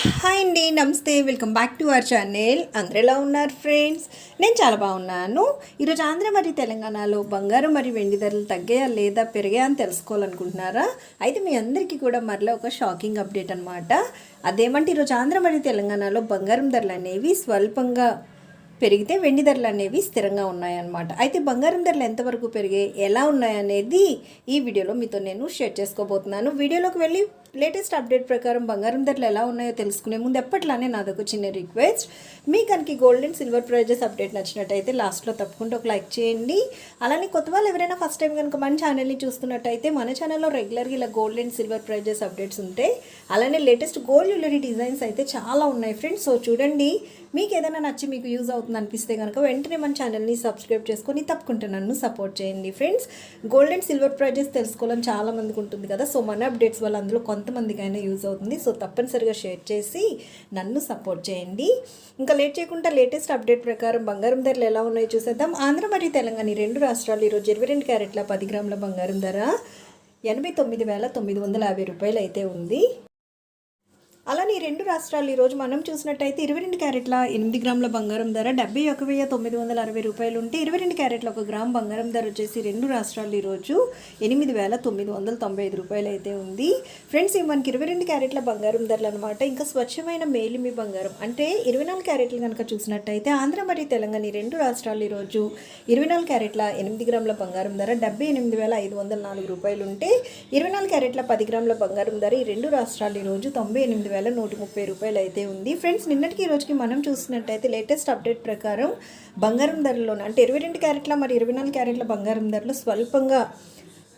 Hi అండి నమస్తే. Welcome back to our channel అందరూ ఎలా ఉన్నారు ఫ్రెండ్స్ నేను చాలా బాగున్నాను. ఈరోజు ఆంధ్ర మరియు తెలంగాణలో బంగారం మరియు వెండి ధరలు తగ్గాయా లేదా పెరిగాయా అని తెలుసుకోవాలనుకుంటున్నారా? అయితే మీ అందరికీ కూడా మరలా ఒక షాకింగ్ అప్డేట్ అనమాట అదేమంటే ఈరోజు ఆంధ్ర మరియు తెలంగాణలో బంగారం ధరలు అనేవి స్వల్పంగా పెరిగితే వెండి ధరలు అనేవి స్థిరంగా ఉన్నాయన్నమాట. అయితే బంగారం ధరలు ఎంతవరకు పెరిగాయి ఎలా ఉన్నాయనేది ఈ వీడియోలో మీతో నేను షేర్ చేసుకోబోతున్నాను. వీడియోలోకి వెళ్ళి లేటెస్ట్ అప్డేట్ ప్రకారం బంగారం ధరలు ఎలా ఉన్నాయో తెలుసుకునే ముందు ఎప్పట్లానే నాదొక చిన్న రిక్వెస్ట్. మీ కనుక gold and silver prizes update నచ్చినట్టయితే లాస్ట్లో తప్పకుండా ఒక లైక్ చేయండి. అలానే కొత్త వాళ్ళు ఎవరైనా ఫస్ట్ టైం కనుక మన ఛానల్ని చూస్తున్నట్టయితే మన ఛానల్లో రెగ్యులర్గా ఇలా gold and silver prizes updates ఉంటాయి అలానే లేటెస్ట్ గోల్డ్ జ్యువెలరీ డిజైన్స్ అయితే చాలా ఉన్నాయి ఫ్రెండ్స్. సో చూడండి మీకు ఏదైనా నచ్చి మీకు యూజ్ అవుతుంది అనిపిస్తే కనుక వెంటనే మన ఛానల్ని సబ్స్క్రైబ్ చేసుకొని తప్పకుండా నన్ను సపోర్ట్ చేయండి friends. Gold and silver prizes తెలుసుకోవాలని చాలా మందికి ఉంటుంది కదా. సో మన అప్డేట్స్ వల్ల అందులో కొంతమందికైనా యూజ్ అవుతుంది. సో తప్పనిసరిగా షేర్ చేసి నన్ను సపోర్ట్ చేయండి. ఇంకా లేట్ చేయకుండా లేటెస్ట్ అప్డేట్ ప్రకారం బంగారం ధరలు ఎలా ఉన్నాయో చూసేద్దాం. ఆంధ్ర మరియు తెలంగాణ ఈ రెండు రాష్ట్రాలు ఈరోజు ఇరవై రెండు క్యారెట్ల పది గ్రాముల బంగారం ధర ఎనభై తొమ్మిది వేల తొమ్మిది వందల యాభై రూపాయలు అయితే ఉంది. అలానే ఈ రెండు రాష్ట్రాలు ఈరోజు మనం చూసినట్టయితే ఇరవై రెండు క్యారెట్ల ఎనిమిది గ్రాముల బంగారం ధర డెబ్బై ఒక వెయ్యి తొమ్మిది వందల అరవై రూపాయలు ఉంటే ఇరవై రెండు క్యారెట్ల ఒక గ్రామ్ బంగారం ధర వచ్చేసి రెండు రాష్ట్రాలు ఈరోజు ఎనిమిది వేల తొమ్మిది వందల తొంభై ఐదు రూపాయలు అయితే ఉంది. ఫ్రెండ్స్ ఇవి మనకి ఇరవై రెండు క్యారెట్ల బంగారం ధరలు అనమాట ఇంకా స్వచ్ఛమైన మేలిమి బంగారం అంటే ఇరవై నాలుగు క్యారెట్లు కనుక చూసినట్టయితే ఆంధ్ర మరియు తెలంగాణ ఈ రెండు రాష్ట్రాలు ఈరోజు ఇరవై నాలుగు క్యారెట్ల ఎనిమిది గ్రాముల బంగారం ధర డెబ్బై ఎనిమిది వేల ఐదు వందల నాలుగు రూపాయలు ఉంటే ఇరవై నాలుగు క్యారెట్ల పది గ్రాముల బంగారం ధర ఈ రెండు రాష్ట్రాలు ఈరోజు తొంభై ఎనిమిది వేల నూట ముప్పై రూపాయలు అయితే ఉంది. ఫ్రెండ్స్ నిన్నటికి ఈ రోజుకి మనం చూసినట్టయితే లేటెస్ట్ అప్డేట్ ప్రకారం బంగారం ధరలోనే అంటే ఇరవై రెండు క్యారెట్ల మరి ఇరవై నాలుగు క్యారెట్ల బంగారం ధరలు స్వల్పంగా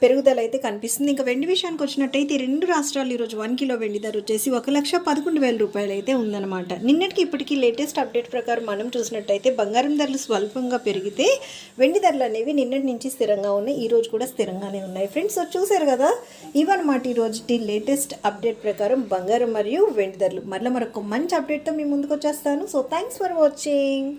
పెరుగుదల అయితే కనిపిస్తుంది. ఇంకా వెండి విషయానికి వచ్చినట్టయితే రెండు రాష్ట్రాలు ఈరోజు వన్ కిలో వెండి ధర వచ్చేసి ఒక లక్ష పదకొండు వేల రూపాయలు అయితే ఉందన్నమాట. నిన్నటికి ఇప్పటికీ లేటెస్ట్ అప్డేట్ ప్రకారం మనం చూసినట్టయితే బంగారం ధరలు స్వల్పంగా పెరిగితే వెండి ధరలు అనేవి నిన్నటి నుంచి స్థిరంగా ఉన్నాయి. ఈ రోజు కూడా స్థిరంగానే ఉన్నాయి ఫ్రెండ్స్. చూసారు కదా ఇవన్నమాట ఈ రోజు లేటెస్ట్ అప్డేట్ ప్రకారం బంగారం మరియు వెండి ధరలు. మరలా మరొక మంచి అప్డేట్తో మీ ముందుకు వచ్చేస్తాను. So thanks for watching.